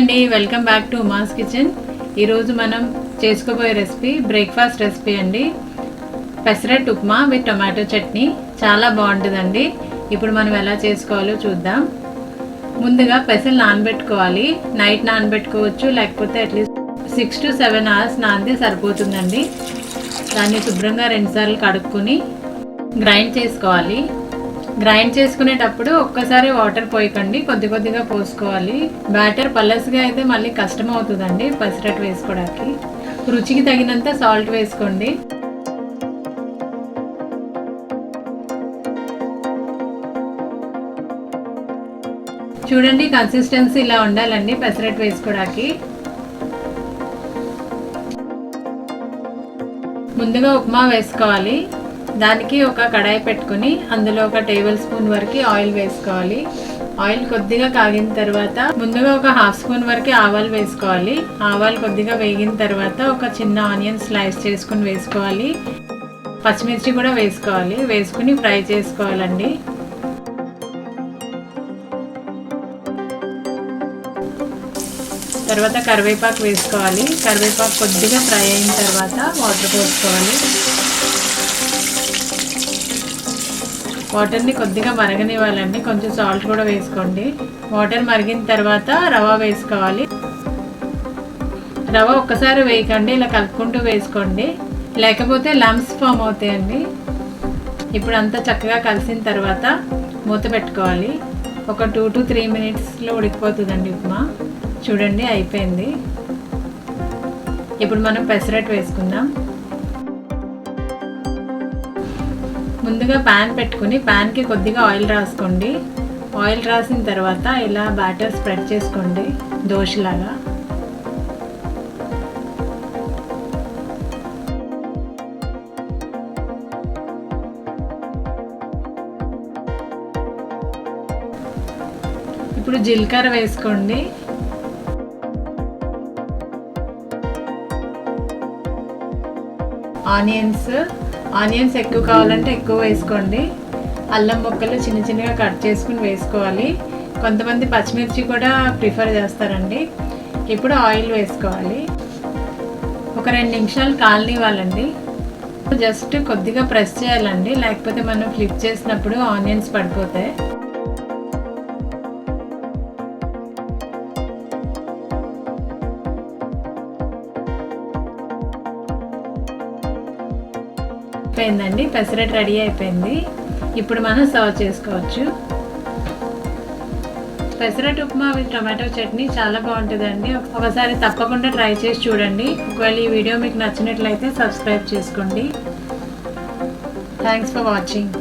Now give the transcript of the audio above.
అండి welcome back to Uma's kitchen. ఈరోజు మనం చేసుకోబోయే రెసిపీ బ్రేక్ఫాస్ట్ రెసిపీ అండి. Pesarattu upma with tomato chutney. చాలా బాగుంటుందండి. ఇప్పుడు మనం ఎలా చేసుకోవాలో చూద్దాం. ముందుగా పెసలు నానబెట్టుకోవాలి. నైట్ నానబెట్టుకోవచ్చు లేకపోతే at least six to seven hours నానితే సరిపోతుందండి. దాన్ని శుభ్రంగా రెండుసార్లు కడుక్కొని గ్రైండ్ చేసుకోవాలి. గ్రైండ్ చేసుకునేటప్పుడు ఒక్కసారి వాటర్ పోయకండి కొద్ది కొద్దిగా పోసుకోవాలి. బ్యాటర్ పల్లస్గా అయితే మళ్ళీ కష్టం అవుతుందండి పెసరట్ వేసుకోవడానికి రుచికి తగినంత సాల్ట్ వేసుకోండి. చూడండి కన్సిస్టెన్సీ ఇలా ఉండాలండి పెసరట్ వేసుకోవడానికి ముందుగా ఉప్మా వేసుకోవాలి. దానికి ఒక కడాయి పెట్టుకుని అందులో ఒక టేబుల్ స్పూన్ వరకు ఆయిల్ వేసుకోవాలి. ఆయిల్ కొద్దిగా కాగిన తర్వాత ముందుగా ఒక హాఫ్ స్పూన్ వరకు ఆవాలు వేసుకోవాలి. ఆవాలు కొద్దిగా వేగిన తర్వాత ఒక చిన్న ఆనియన్ స్లైస్ చేసుకుని వేసుకోవాలి. పచ్చిమిర్చి కూడా వేసుకోవాలి. వేసుకుని ఫ్రై చేసుకోవాలండి. తర్వాత కరివేపాకు వేసుకోవాలి. కరివేపాకు కొద్దిగా ఫ్రై అయిన తర్వాత వాటర్ పోసుకోవాలి. వాటర్ని కొద్దిగా మరగనివ్వాలండి. కొంచెం సాల్ట్ కూడా వేసుకోండి. వాటర్ మరిగిన తర్వాత రవ వేసుకోవాలి. రవ ఒక్కసారి వేయకండి. ఇలా కలుపుకుంటూ వేసుకోండి. లేకపోతే లమ్స్ ఫామ్ అవుతాయండి. ఇప్పుడు అంతా చక్కగా కలిసిన తర్వాత మూత పెట్టుకోవాలి. ఒక టూ టు త్రీ మినిట్స్లో ఉడికిపోతుందండి ఉప్మా. చూడండి అయిపోయింది. ఇప్పుడు మనం పెసరట్ వేసుకుందాం. ముందుగా ప్యాన్ పెట్టుకుని ప్యాన్కి కొద్దిగా ఆయిల్ రాసుకోండి. ఆయిల్ రాసిన తర్వాత ఇలా బ్యాటర్ స్ప్రెడ్ చేసుకోండి దోశలాగా. ఇప్పుడు జీలకర్ర వేసుకోండి. ఆనియన్స్ ఆనియన్స్ ఎక్కువ కావాలంటే ఎక్కువ వేసుకోండి. అల్లం ముక్కలు చిన్న చిన్నగా కట్ చేసుకుని వేసుకోవాలి. కొంతమంది పచ్చిమిర్చి కూడా ప్రిఫర్ చేస్తారండి. ఇప్పుడు ఆయిల్ వేసుకోవాలి. ఒక రెండు నిమిషాలు కాలనివ్వాలండి. జస్ట్ కొద్దిగా ప్రెస్ చేయాలండి. లేకపోతే మనం ఫ్లిప్ చేసినప్పుడు ఆనియన్స్ పడిపోతాయి. అయిపోయిందండి. పెసరెట్ రెడీ అయిపోయింది. ఇప్పుడు మనం సర్వ్ చేసుకోవచ్చు. పెసరెట్ ఉప్మా విత్ టొమాటో చట్నీ చాలా బాగుంటుందండి. ఒకసారి తప్పకుండా ట్రై చేసి చూడండి. ఒకవేళ ఈ వీడియో మీకు నచ్చినట్లయితే సబ్స్క్రైబ్ చేసుకోండి. Thanks for watching